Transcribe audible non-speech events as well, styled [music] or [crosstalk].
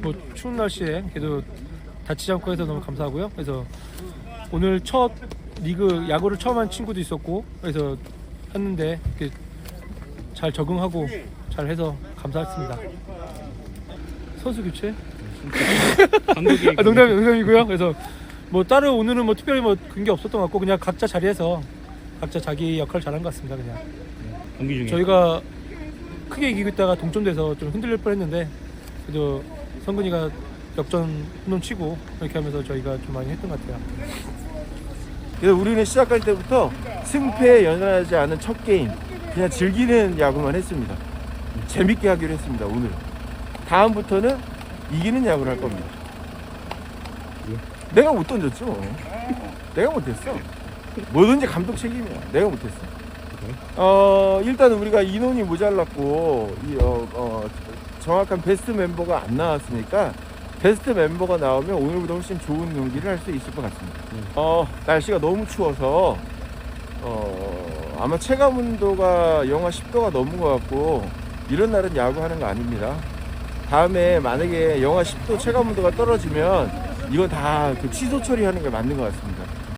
뭐 추운 날씨에 그래도 다치지 않고 해서 너무 감사하고요. 그래서 오늘 첫 리그 야구를 처음 한 친구도 있었고 그래서 했는데 이렇게 잘 적응하고 잘 해서 감사했습니다. 선수 교체? [laughs] 아, 농담 농담이고요. 그래서 뭐 따로 오늘은 뭐 특별히 뭐 그게 없었던 것 같고 그냥 각자 자리에서 각자 자기 역할 잘한 것 같습니다. 그냥 경기 중에 저희가 크게 이기고 있다가 동점돼서 좀 흔들릴 뻔했는데 그래도 성근이가 역전 홈런 치고 이렇게 하면서 저희가 좀 많이 했던 것 같아요. 그래서 우리는 시작할 때부터 승패에 연연하지 않은 첫 게임 그냥 즐기는 야구만 했습니다. 재밌게 하기로 했습니다. 오늘 다음부터는 이기는 야구를 할 겁니다. 내가 못 던졌죠. 내가 못했어. 뭐든지 감독 책임이야. 내가 못했어. 어 일단 우리가 인원이 모자랐고 이, 어, 어, 정확한 베스트 멤버가 안 나왔으니까 베스트 멤버가 나오면 오늘보다 훨씬 좋은 경기를 할 수 있을 것 같습니다. 어 날씨가 너무 추워서 어 아마 체감 온도가 영하 10도가 넘은 것 같고 이런 날은 야구하는 거 아닙니다. 다음에 만약에 영하 10도 체감 온도가 떨어지면 이건 다 그 취소 처리하는 게 맞는 것 같습니다.